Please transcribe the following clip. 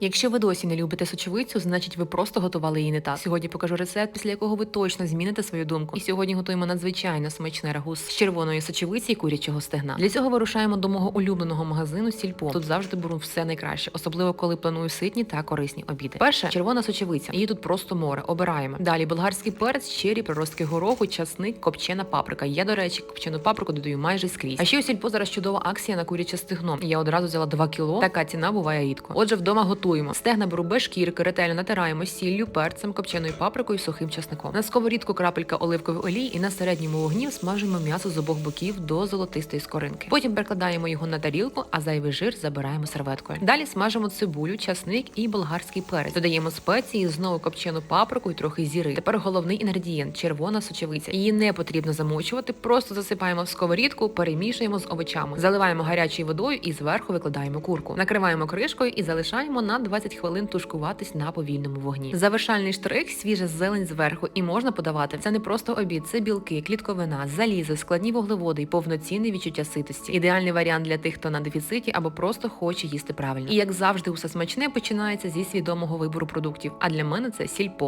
Якщо ви досі не любите сочевицю, значить ви просто готували її не так. Сьогодні покажу рецепт, після якого ви точно зміните свою думку. І сьогодні готуємо надзвичайно смачне рагу з червоної сочевиці і курячого стегна. Для цього вирушаємо до мого улюбленого магазину Сільпо. Тут завжди беру все найкраще, особливо коли планую ситні та корисні обіди. Перше червона сочевиця. Її тут просто море. Обираємо. Далі болгарський перець, чері, приростки гороху, часник, копчена паприка. Я, до речі, копчену паприку додаю майже скрізь. А ще у сільпо зараз чудова акція на куряче стегно. Я одразу взяла 2 кіло. Така ціна буває рідко. Отже, вдома готуємо. Стегна беру без шкірки, ретельно натираємо сіллю, перцем, копченою паприкою, сухим часником. На сковорідку крапелька оливкової олії і на середньому вогні смажимо м'ясо з обох боків до золотистої скоринки. Потім перекладаємо його на тарілку, а зайвий жир забираємо серветкою. Далі смажимо цибулю, часник і болгарський перець. Додаємо спеції, знову копчену паприку і трохи зіри. Тепер головний інгредієнт червона сочевиця. Її не потрібно замочувати, просто засипаємо в сковорідку, перемішуємо з овочами, заливаємо гарячою водою і зверху викладаємо курку. Накриваємо кришкою і залишаємо на 20 хвилин тушкуватись на повільному вогні. Завершальний штрих свіжа зелень зверху, і можна подавати. Це не просто обід, це білки, клітковина, залізо, складні вуглеводи і повноцінне відчуття ситості. Ідеальний варіант для тих, хто на дефіциті або просто хоче їсти правильно. І як завжди, усе смачне починається зі свідомого вибору продуктів. А для мене це сільпо.